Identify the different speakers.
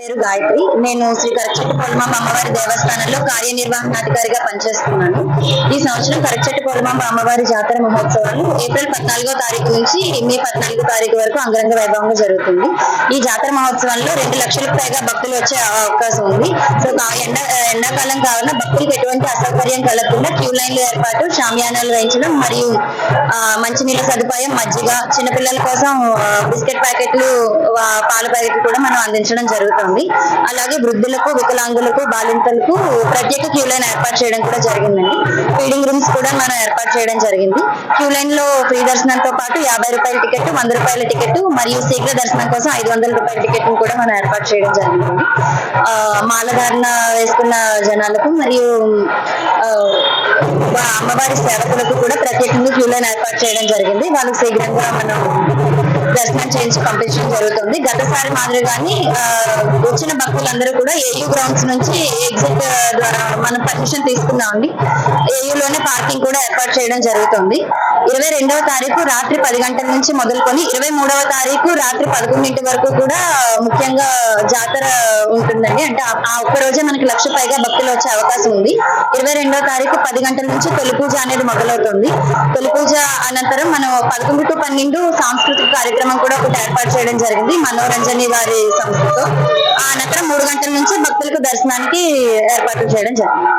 Speaker 1: పేరు గాయత్రి. నేను శ్రీ కరచెట్టు పొలమాంబ అమ్మవారి దేవస్థానంలో కార్యనిర్వహణాధికారిగా పనిచేస్తున్నాను. ఈ సంవత్సరం కరచెట్టు పొలమాంబ అమ్మవారి జాతర మహోత్సవాలు ఏప్రిల్ పద్నాలుగో తారీఖు నుంచి మే పద్నాలుగో తారీఖు వరకు అంగరంగ వైభవంగా జరుగుతుంది. ఈ జాతర మహోత్సవంలో రెండు లక్షలకు పైగా భక్తులు వచ్చే అవకాశం ఉంది. సో ఎండ ఎండాకాలం కావున భక్తులకు ఎటువంటి అసౌకర్యం కలగకుండా క్యూ లైన్లు ఏర్పాటు షామియానాలు వేయించడం మరియు మంచినీళ్ళ సదుపాయం మజ్జిగ చిన్నపిల్లల కోసం బిస్కెట్ ప్యాకెట్లు పాల ప్యాకెట్లు కూడా మనం అందించడం జరుగుతుంది. అలాగే వృద్ధులకు వికలాంగులకు బాలింతలకు ప్రత్యేక క్యూ లైన్ ఏర్పాటు చేయడం కూడా జరిగిందండి. ఫీడింగ్ రూమ్స్ కూడా మనం ఏర్పాటు చేయడం జరిగింది. క్యూ లైన్లో ఫ్రీ దర్శనంతో పాటు యాభై రూపాయల టికెట్ వంద రూపాయల టికెట్ మరియు శీఘ్ర దర్శనం కోసం ఐదు వందల రూపాయల టికెట్ కూడా మనం ఏర్పాటు చేయడం జరిగింది. మాలధారణ వేసుకున్న జనాలకు మరియు అమ్మవారి సేవకులకు కూడా ప్రత్యేకంగా క్యూ లైన్ ఏర్పాటు చేయడం జరిగింది. వాళ్ళకి శీఘ్రంగా మనం దర్శనం చేయించి పంపించడం జరుగుతుంది. గతసారి మాదిరిగానే ఆ, వచ్చిన భక్తులందరూ కూడా ఏయూ గ్రౌండ్స్ నుంచి ఎగ్జిట్ ద్వారా మనం పర్మిషన్ తీసుకున్నామండి. ఏయూలోనే పార్కింగ్ కూడా ఏర్పాటు చేయడం జరుగుతుంది. ఇరవై రెండవ తారీఖు రాత్రి పది గంటల నుంచి మొదలుకొని ఇరవై మూడవ తారీఖు రాత్రి పదకొండింటి వరకు కూడా ముఖ్యంగా జాతర ఉంటుందండి. అంటే ఆ- ఒక్క రోజే మనకి లక్ష పైగా భక్తులు వచ్చే అవకాశం ఉంది. ఇరవై రెండవ తారీఖు పది గంటల నుంచి తొలి పూజ అనేది మొదలవుతుంది. తొలి పూజ అనంతరం మనం పదకొండు టు పన్నెండు సాంస్కృతిక కార్యక్రమం కూడా ఒకటి ఏర్పాటు చేయడం జరిగింది. మనోరంజని వారి సంస్థతో. ఆ అనంతరం మూడు గంటల నుంచి భక్తులకు దర్శనానికి ఏర్పాట్లు చేయడం జరిగింది.